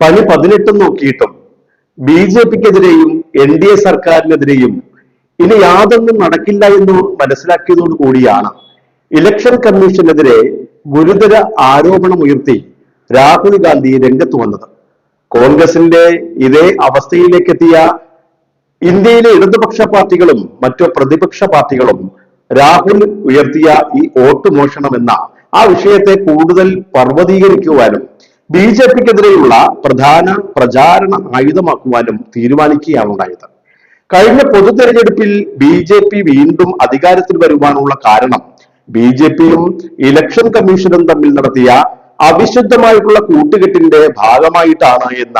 പണി പതിനെട്ടും നോക്കിയിട്ടും ബി ജെ പിക്കെതിരെയും എൻ ഡി എ സർക്കാരിനെതിരെയും ഇനി യാതൊന്നും നടക്കില്ല എന്ന് മനസ്സിലാക്കിയതോടു കൂടിയാണ് ഇലക്ഷൻ കമ്മീഷനെതിരെ ഗുരുതര ആരോപണം ഉയർത്തി രാഹുൽ ഗാന്ധി രംഗത്ത് വന്നത്. കോൺഗ്രസിന്റെ ഇതേ അവസ്ഥയിലേക്കെത്തിയ ഇന്ത്യയിലെ ഇടതുപക്ഷ പാർട്ടികളും മറ്റു പ്രതിപക്ഷ പാർട്ടികളും രാഹുൽ ഉയർത്തിയ ഈ വോട്ട് മോഷണം എന്ന ആ വിഷയത്തെ കൂടുതൽ പർവതീകരിക്കുവാനും ബി ജെ പിക്കെതിരെയുള്ള പ്രധാന പ്രചാരണ ആയുധമാക്കുവാനും തീരുമാനിക്കുകയാണ് ഉണ്ടായത്. കഴിഞ്ഞ പൊതു തെരഞ്ഞെടുപ്പിൽ ബി ജെ പി വീണ്ടും അധികാരത്തിൽ വരുവാനുള്ള കാരണം ബി ജെ പിയും ഇലക്ഷൻ കമ്മീഷനും തമ്മിൽ നടത്തിയ അവിശുദ്ധമായിട്ടുള്ള കൂട്ടുകെട്ടിന്റെ ഭാഗമായിട്ടാണ് എന്ന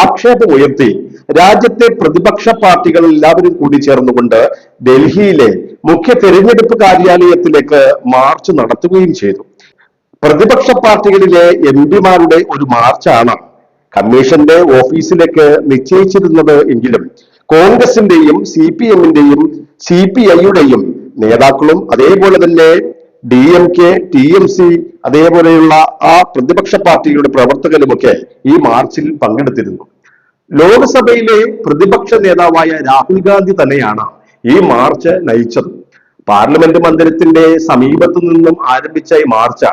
ആക്ഷേപം ഉയർത്തി രാജ്യത്തെ പ്രതിപക്ഷ പാർട്ടികൾ എല്ലാവരും കൂടി ചേർന്നുകൊണ്ട് ഡൽഹിയിലെ മുഖ്യ തെരഞ്ഞെടുപ്പ് കാര്യാലയത്തിലേക്ക് മാർച്ച് നടത്തുകയും ചെയ്തു. പ്രതിപക്ഷ പാർട്ടികളിലെ എം പിമാരുടെ ഒരു മാർച്ചാണ്. കമ്മീഷന്റെ ഓഫീസിലേക്ക് നിശ്ചയിച്ചിരുന്നത് എങ്കിലും കോൺഗ്രസിന്റെയും സി പി എമ്മിന്റെയും സി പി ഐയുടെയും നേതാക്കളും അതേപോലെ തന്നെ D M K T M C അതേപോലെയുള്ള ആ പ്രതിപക്ഷ പാർട്ടികളുടെ പ്രവർത്തകരുമൊക്കെ ഈ മാർച്ചിൽ പങ്കെടുത്തിരുന്നു. ലോക്സഭയിലെ പ്രതിപക്ഷ നേതാവായ രാഹുൽ ഗാന്ധി തന്നെയാണ് ഈ മാർച്ച് നയിച്ചത്. പാർലമെന്റ് മന്ദിരത്തിന്റെ സമീപത്തു നിന്നും ആരംഭിച്ച ഈ മാർച്ച്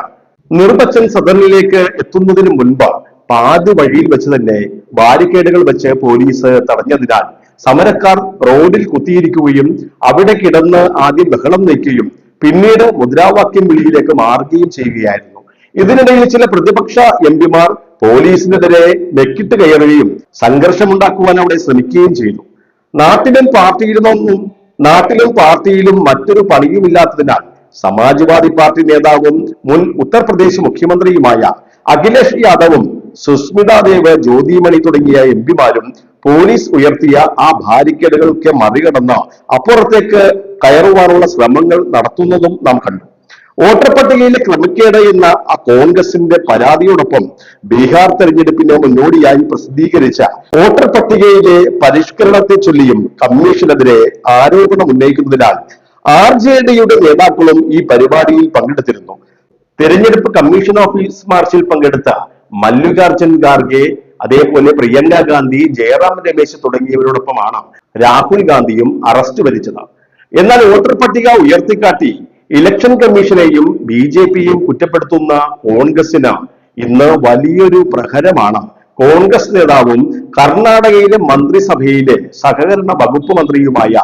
നിർബച്ചൻ സദനിലേക്ക് എത്തുന്നതിന് മുൻപ് പാതി വഴിയിൽ വെച്ച് തന്നെ ബാരിക്കേഡുകൾ വെച്ച് പോലീസ് തടഞ്ഞതിനാൽ സമരക്കാർ റോഡിൽ കുത്തിയിരിക്കുകയും അവിടെ കിടന്ന് ആദ്യം ബഹളം നയിക്കുകയും പിന്നീട് മുദ്രാവാക്യം വിളിയിലേക്ക് മാറുകയും ചെയ്യുകയായിരുന്നു. ഇതിനിടയിൽ ചില പ്രതിപക്ഷ എം പിമാർ പോലീസിനെതിരെ മെക്കിട്ട് കയറുകയും സംഘർഷമുണ്ടാക്കുവാൻ അവിടെ ശ്രമിക്കുകയും ചെയ്തു. നാട്ടിലും പാർട്ടിയിലൊന്നും നാട്ടിലും പാർട്ടിയിലും മറ്റൊരു പണിയുമില്ലാത്തതിനാൽ സമാജ്വാദി പാർട്ടി നേതാവും മുൻ ഉത്തർപ്രദേശ് മുഖ്യമന്ത്രിയുമായ അഖിലേഷ് യാദവും സുസ്മിത ദേവ് ജ്യോതിമണി തുടങ്ങിയ എം പിമാരും പോലീസ് ഉയർത്തിയ ആ ബാരിക്കേഡുകളൊക്കെ മറികടന്ന് അപ്പുറത്തേക്ക് കയറുവാനുള്ള ശ്രമങ്ങൾ നടത്തുന്നതും നാം കണ്ടു. വോട്ടർ പട്ടികയിലെ ക്രമക്കേട് എന്ന ആ കോൺഗ്രസിന്റെ പരാതിയോടൊപ്പം ബീഹാർ തെരഞ്ഞെടുപ്പിന് മുന്നോടിയായി പ്രസിദ്ധീകരിച്ച വോട്ടർ പട്ടികയിലെ പരിഷ്കരണത്തെ ചൊല്ലിയും കമ്മീഷനെതിരെ ആരോപണം ഉന്നയിക്കുന്നതിനാൽ ആർ ജെ ഡിയുടെ നേതാക്കളും ഈ പരിപാടിയിൽ പങ്കെടുത്തിരുന്നു. തെരഞ്ഞെടുപ്പ് കമ്മീഷൻ ഓഫീസ് മാർച്ചിൽ പങ്കെടുത്ത മല്ലികാർജുൻ ഖാർഗെ അതേപോലെ പ്രിയങ്ക ഗാന്ധി ജയറാം രമേശ് തുടങ്ങിയവരോടൊപ്പമാണ് രാഹുൽ ഗാന്ധിയും അറസ്റ്റ് വരിച്ചത്. എന്നാൽ വോട്ടർ പട്ടിക ഉയർത്തിക്കാട്ടി ഇലക്ഷൻ കമ്മീഷനെയും ബി ജെ പിയും കുറ്റപ്പെടുത്തുന്ന കോൺഗ്രസിന് ഇന്ന് വലിയൊരു പ്രഹരമാണ്. കോൺഗ്രസ് നേതാവും കർണാടകയിലെ മന്ത്രിസഭയിലെ സഹകരണ വകുപ്പ് മന്ത്രിയുമായ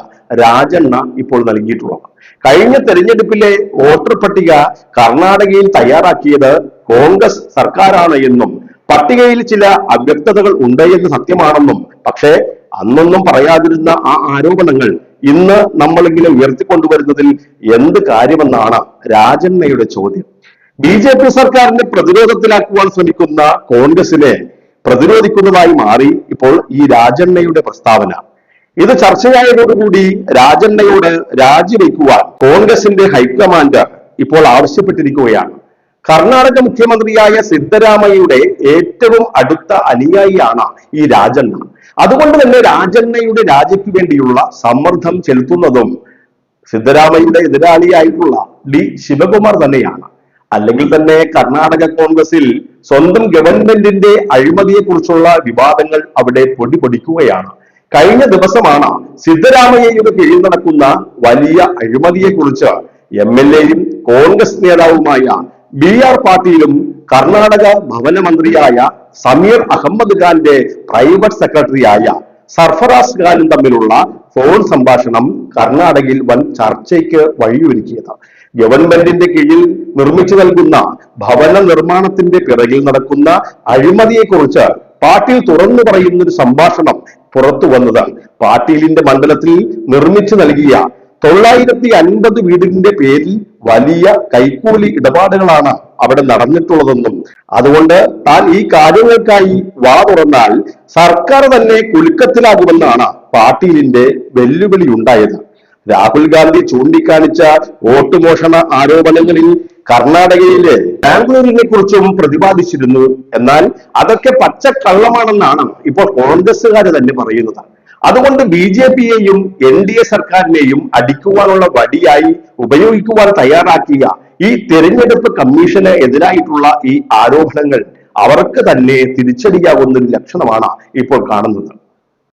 രാജണ്ണ ഇപ്പോൾ നൽകിയിട്ടുള്ളത്. കഴിഞ്ഞ തെരഞ്ഞെടുപ്പിലെ വോട്ടർ പട്ടിക കർണാടകയിൽ തയ്യാറാക്കിയത് കോൺഗ്രസ് സർക്കാരാണ് എന്നും പട്ടികയിൽ ചില അവ്യക്തതകൾ ഉണ്ട് എന്ന് സത്യമാണെന്നും പക്ഷേ അന്നൊന്നും പറയാതിരുന്ന ആ ആരോപണങ്ങൾ ഇന്ന് നമ്മളിങ്ങനെ ഉയർത്തിക്കൊണ്ടുവരുന്നതിൽ എന്ത് കാര്യമെന്നാണ് രാജണ്ണയുടെ ചോദ്യം. ബി ജെ പി സർക്കാരിനെ പ്രതിരോധത്തിലാക്കുവാൻ ശ്രമിക്കുന്ന കോൺഗ്രസിനെ പ്രതിരോധിക്കുന്നതായി മാറി ഇപ്പോൾ ഈ രാജണ്ണയുടെ പ്രസ്താവന. ഇത് ചർച്ചയായതോടുകൂടി രാജണ്ണയോട് രാജിവെക്കുവാൻ കോൺഗ്രസിന്റെ ഹൈക്കമാൻഡ് ഇപ്പോൾ ആവശ്യപ്പെട്ടിരിക്കുകയാണ്. കർണാടക മുഖ്യമന്ത്രിയായ സിദ്ധരാമയ്യയുടെ ഏറ്റവും അടുത്ത അനുയായിയാണ് ഈ രാജണ്ണ. അതുകൊണ്ട് തന്നെ രാജണ്ണയുടെ രാജിക്ക് വേണ്ടിയുള്ള സമ്മർദ്ദം ചെലുത്തുന്നതും സിദ്ധരാമയ്യയുടെ എതിരാളിയായിട്ടുള്ള ഡി ശിവകുമാർ തന്നെയാണ്. അല്ലെങ്കിൽ തന്നെ കർണാടക കോൺഗ്രസിൽ സ്വന്തം ഗവൺമെന്റിന്റെ അഴിമതിയെക്കുറിച്ചുള്ള വിവാദങ്ങൾ അവിടെ പൊടിപൊടിക്കുകയാണ് കഴിഞ്ഞ ദിവസമാണ് സിദ്ധരാമയ്യയുടെ കീഴിൽ നടക്കുന്ന വലിയ അഴിമതിയെക്കുറിച്ച് എം എൽ എയും കോൺഗ്രസ് നേതാവുമായ ബി ആർ പാട്ടീലും കർണാടക ഭവന മന്ത്രിയായ സമീർ അഹമ്മദ് ഖാന്റെ പ്രൈവറ്റ് സെക്രട്ടറിയായ സർഫറാസ് ഖാനും തമ്മിലുള്ള ഫോൺ സംഭാഷണം കർണാടകയിൽ വൻ ചർച്ചയ്ക്ക് വഴിയൊരുക്കിയത്. ഗവൺമെന്റിന്റെ കീഴിൽ നിർമ്മിച്ചു നൽകുന്ന ഭവന നിർമ്മാണത്തിന്റെ പിറകിൽ നടക്കുന്ന അഴിമതിയെക്കുറിച്ച് പാട്ടീൽ തുറന്നു പറയുന്ന ഒരു സംഭാഷണം പുറത്തു വന്നത് പാട്ടീലിന്റെ മണ്ഡലത്തിൽ നിർമ്മിച്ചു നൽകിയ തൊള്ളായിരത്തി അൻപത് വീടിന്റെ പേരിൽ വലിയ കൈക്കൂലി ഇടപാടുകളാണ് അവിടെ നടന്നിട്ടുള്ളതെന്നും. അതുകൊണ്ട് താൻ ഈ കാര്യങ്ങൾക്കായി വാ തുറന്നാൽ സർക്കാർ തന്നെ കുലുക്കത്തിലാകുമെന്നാണ് പാട്ടീലിന്റെ വെല്ലുവിളി ഉണ്ടായത്. രാഹുൽ ഗാന്ധി ചൂണ്ടിക്കാണിച്ച വോട്ട് മോഷണ ആരോപണങ്ങളിൽ കർണാടകയിലെ ബാംഗ്ലൂരിനെ കുറിച്ചും പ്രതിപാദിച്ചിരുന്നു. എന്നാൽ അതൊക്കെ പച്ചക്കള്ളമാണെന്നാണ് ഇപ്പോൾ കോൺഗ്രസ്സുകാർ തന്നെ പറയുന്നത്. അതുകൊണ്ട് ബി ജെ പിയെയും എൻ ഡി എ സർക്കാരിനെയും അടിക്കുവാനുള്ള വടിയായി ഉപയോഗിക്കുവാൻ തയ്യാറാക്കിയ ഈ തെരഞ്ഞെടുപ്പ് കമ്മീഷന് എതിരായിട്ടുള്ള ഈ ആരോപണങ്ങൾ അവർക്ക് തന്നെ തിരിച്ചടിയാകുന്ന ഒരു ലക്ഷണമാണ് ഇപ്പോൾ കാണുന്നത്.